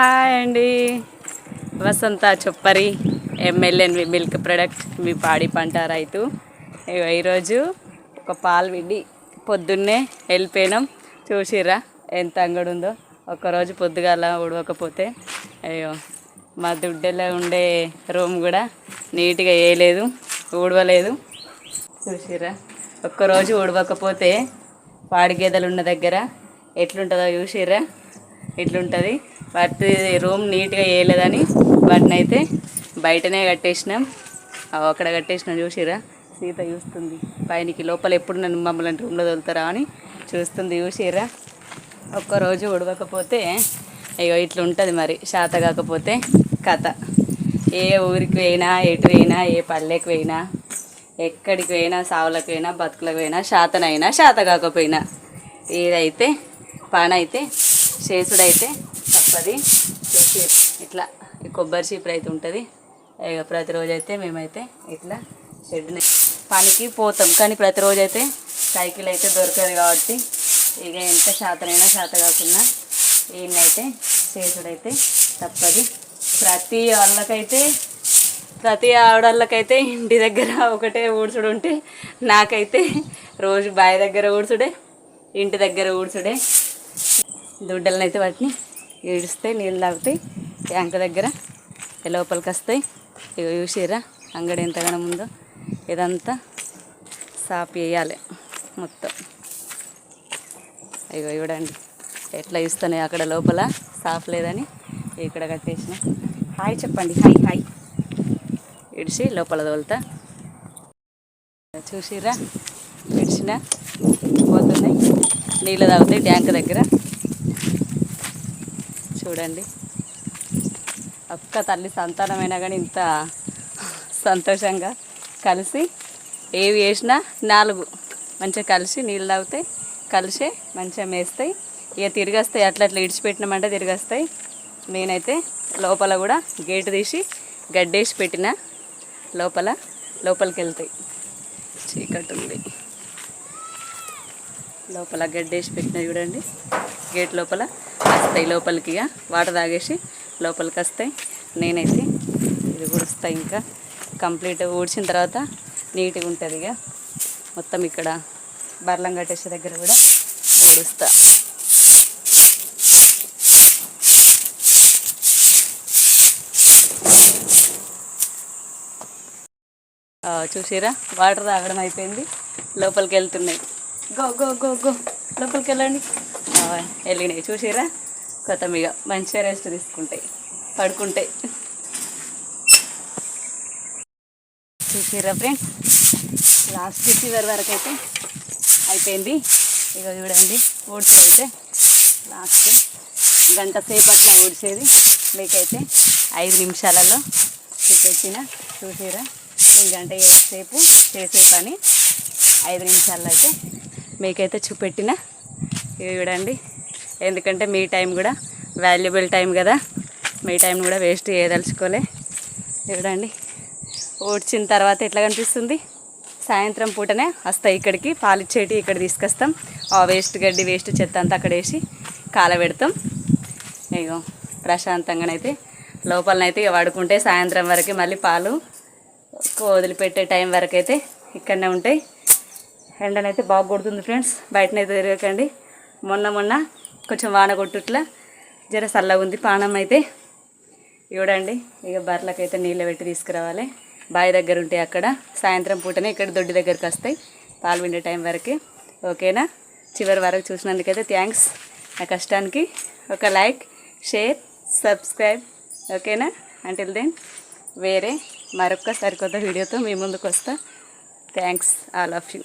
Hi అండి. వసంత చొప్పరి ఎమ్మెల్యేన్ milk product మీ పాడి పంట రైతు. ఈరోజు ఒక పాలు విడి పొద్దున్నే వెళ్ళిపోయినాం. చూసిర్రా ఎంత అంగడి ఉందో ఒకరోజు పొద్దుగాల ఉడవకపోతే అయ్యో మా దుడ్డెలో ఉండే రూమ్ కూడా నీట్గా వేయలేదు ఊడవలేదు. చూసిర్రా ఒక్కరోజు ఉడవకపోతే పాడి గేదెలు ఉన్న దగ్గర ఎట్లుంటుందో చూసిర్రా. ఇట్లుంటుంది. వాటి రూమ్ నీట్గా వేయలేదని వాటిని అయితే బయటనే కట్టేసినాం. అక్కడ కట్టేసినాం చూసిరా సీత చూస్తుంది. పైనకి లోపల ఎప్పుడు నన్ను మమ్మల్ని రూమ్లో తోలుతారా అని చూస్తుంది చూసిర్రా? ఒక్కరోజు ఉడవకపోతే అయ్యో ఇట్లా ఉంటుంది మరి. శాత కాకపోతే కథ. ఏ ఊరికి పోయినా ఎటు పోయినా ఏ పల్లెకి పోయినా ఎక్కడికి పోయినా సావులకు పోయినా బతుకులకు పోయినా శాతనైనా శాత కాకపోయినా ఏదైతే పని అయితే చేసుడైతే తప్పది చేసి ఇట్లా ఈ కొబ్బరి చీపురు అయితే ఉంటుంది. ఇక ప్రతిరోజు అయితే మేమైతే ఇట్లా షెడ్ని పనికి పోతాం. కానీ ప్రతిరోజు అయితే సైకిల్ అయితే దొరకదు కాబట్టి ఇక ఎంత శాతనైనా శాత కాకుండా ఈయనైతే చేసుడైతే తప్పది ప్రతి వాళ్ళకైతే ప్రతి ఆవిడళ్ళకైతే ఇంటి దగ్గర ఒకటే ఊడ్చుడు ఉంటే నాకైతే రోజు బావి దగ్గర ఊడ్చుడే ఇంటి దగ్గర ఊడ్చుడే. దుడ్డలను అయితే వాటిని ఈడిస్తే నీళ్ళు తాగుతాయి. ట్యాంక్ దగ్గర లోపలికి వస్తాయి. ఇక చూసిరా అంగడి ఎంతగానో ఉందో. ఇదంతా సాఫ్ వేయాలి మొత్తం. ఇగో చూడండి ఎట్లా ఇస్తున్నాయి అక్కడ లోపల. సాఫ్ లేదని ఇక్కడ కట్టేసిన. హాయ్ చెప్పండి హాయ్ హాయ్. ఇడిచి లోపల తోలుతా. చూసిరా ఇడిచిన పోతున్నాయి. నీళ్ళు తాగుతాయి ట్యాంక్ దగ్గర. చూడండి. ఒక్క తల్లి సంతానమైనా కానీ ఇంత సంతోషంగా కలిసి ఏవి వేసినా నాలుగు. మంచిగా కలిసి నీళ్ళు తాగుతాయి కలిసి మంచిగా మేస్తాయి. ఇక తిరిగేస్తాయి అట్లా అట్లా ఇడిచిపెట్టినామంటే తిరిగేస్తాయి. నేనైతే లోపల కూడా గేటు తీసి గడ్డేసి పెట్టిన లోపల లోపలికి వెళ్తాయి. చీకటి ఉంది. లోపల గడ్డేసి పెట్టిన చూడండి. గేట్ లోపల వస్తాయి లోపలికి ఇక. వాటర్ తాగేసి లోపలికి వస్తాయి. నేనైతే ఇది ఊడుస్తాయి ఇంకా. కంప్లీట్ ఊడ్చిన తర్వాత నీట్గా ఉంటుంది ఇక. మొత్తం ఇక్కడ బర్లం కట్టేసే దగ్గర కూడా ఊడుస్తా. చూసిరా? వాటర్ తాగడం అయిపోయింది. లోపలికి వెళ్తున్నాయి. Go go go go. లోపలికి వెళ్ళండి వెళ్ళినాయి చూసిరా కొత్త ఇక మంచిగా రెస్ట్ తీసుకుంటాయి. పడుకుంటాయి. చూసిరా ఫ్రెండ్స్ లాస్ట్ చివరి వరకు అయితే అయిపోయింది. ఇక చూడండి ఊడ్చేది అయితే లాస్ట్ గంట అట్లా ఊడ్చేది. మీకైతే ఐదు నిమిషాలలో చూపెట్టిన చూసిరా నేను గంట సేపు చేసే పని. ఐదు నిమిషాల్లో అయితే మీకైతే చూపెట్టిన. ఇవి చూడండి. ఎందుకంటే మీ టైం కూడా వాల్యుబుల్ టైం కదా. మీ టైం కూడా వేస్ట్ చేయదలుచుకోలే. చూడండి. ఊడ్చిన తర్వాత ఎట్లా కనిపిస్తుంది? సాయంత్రం పూటనే వస్తాయి ఇక్కడికి. పాలిచ్చేటి ఇక్కడ తీసుకొస్తాం. ఆ వేస్ట్ గడ్డి వేస్ట్ చెత్త అంతా అక్కడ వేసి కాలబెడతాం ఇగో ప్రశాంతంగానైతే లోపలనైతే ఇక పడుకుంటే సాయంత్రం వరకు మళ్ళీ పాలు వదిలిపెట్టే టైం వరకు అయితే ఇక్కడనే ఉంటాయి. ఎండనైతే బాగా కొడుతుంది ఫ్రెండ్స్. బయటనైతే తిరగకండి. మొన్న మొన్న కొంచెం వాన కొట్టుట్లా జర చల్లగా ఉంది పానం అయితే. చూడండి ఇక బర్రెలకైతే నీళ్ళు పెట్టి తీసుకురావాలి. బావి దగ్గర ఉంటాయి అక్కడ. సాయంత్రం పూటనే ఇక్కడ దొడ్డి దగ్గరికి వస్తాయి. పాలు పిండే టైం వరకు. ఓకేనా? చివరి వరకు చూసినందుకైతే థ్యాంక్స్. నా కష్టానికి ఒక లైక్ షేర్ సబ్స్క్రైబ్. ఓకేనా? అంటిల్ దెన్ వేరే మరొక సరికొత్త వీడియోతో మీ ముందుకు వస్తా. థ్యాంక్స్. All of you